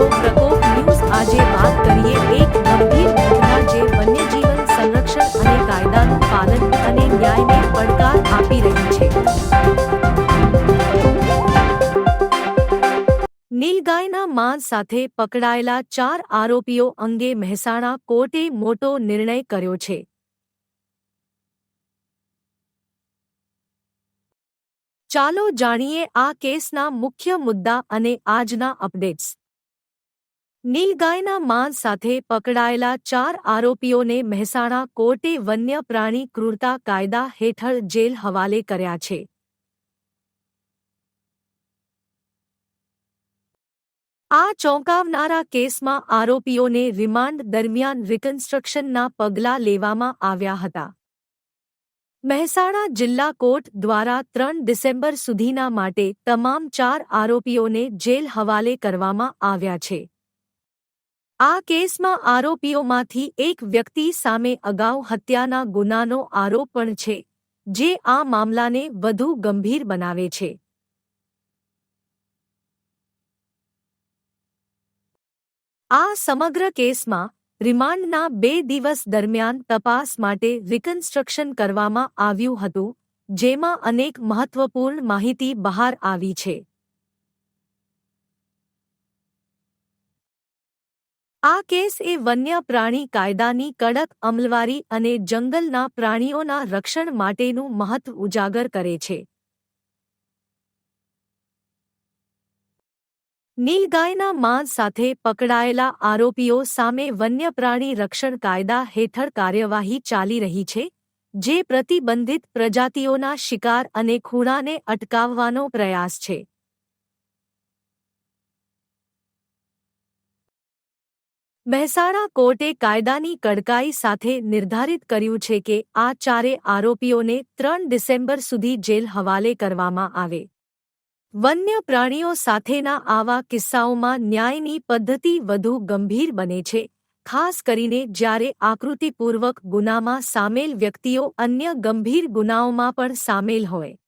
છો પ્રકોપ ન્યૂઝ આજે વાત કરીએ એક ગંભીર ઘટના જે વન્યજીવન સંરક્ષણ અને કાયદાનું પાલન અને ન્યાયને પડકાર આપી રહી છે. નીલગાયના માંસ સાથે પકડાયેલા ચાર આરોપીઓ અંગે મહેસાણા કોર્ટે મોટો નિર્ણય કર્યો છે. ચાલો જાણીએ આ કેસના મુખ્ય મુદ્દા અને આજના અપડેટ્સ. નીલગાયના માંસ સાથે પકડાયેલા ચાર આરોપીઓને મહેસાણા કોર્ટે વન્ય પ્રાણી ક્રૂરતા કાયદા હેઠળ જેલ હવાલે કર્યા છે. આ ચોંકાવનારા કેસમાં આરોપીઓને રિમાન્ડ દરમિયાન રિકન્સ્ટ્રક્શનના પગલાં લેવામાં આવ્યા હતા. મહેસાણા જિલ્લા કોર્ટ દ્વારા ત્રણ ડિસેમ્બર સુધીના માટે તમામ ચાર આરોપીઓને જેલ હવાલે કરવામાં આવ્યા છે. આ કેસમાં આરોપીઓમાંથી એક વ્યક્તિ સામે અગાઉ હત્યાના ગુનાનો આરોપ પણ છે, જે આ મામલાને વધુ ગંભીર બનાવે છે. આ સમગ્ર કેસમાં રિમાન્ડના બે દિવસ દરમિયાન તપાસ માટે રિકન્સ્ટ્રક્શન કરવામાં આવ્યું હતું, જેમાં અનેક મહત્વપૂર્ણ માહિતી બહાર આવી છે. આ કેસ એ વન્ય પ્રાણી કાયદાની કડક અમલવારી અને જંગલના પ્રાણીઓના રક્ષણ માટેનું મહત્વ ઉજાગર કરે છે. નીલગાયના માંસ સાથે પકડાયેલા આરોપીઓ સામે વન્ય પ્રાણી રક્ષણ કાયદા હેઠળ કાર્યવાહી ચાલી રહી છે, જે પ્રતિબંધિત પ્રજાતિઓના શિકાર અને ખૂણાને અટકાવવાનો પ્રયાસ છે. મહેસાણા કોર્ટે કાયદાની કડકાઈ સાથે નિર્ધારિત કર્યું છે કે આ ચારે આરોપીઓને ત્રણ ડિસેમ્બર સુધી જેલ હવાલે કરવામાં આવે. વન્ય પ્રાણીઓ સાથેના આવા કિસ્સાઓમાં ન્યાયની પદ્ધતિ વધુ ગંભીર બને છે, ખાસ કરીને જ્યારે આકૃતિપૂર્વક ગુનામાં સામેલ વ્યક્તિઓ અન્ય ગંભીર ગુનાઓમાં પણ સામેલ હોય.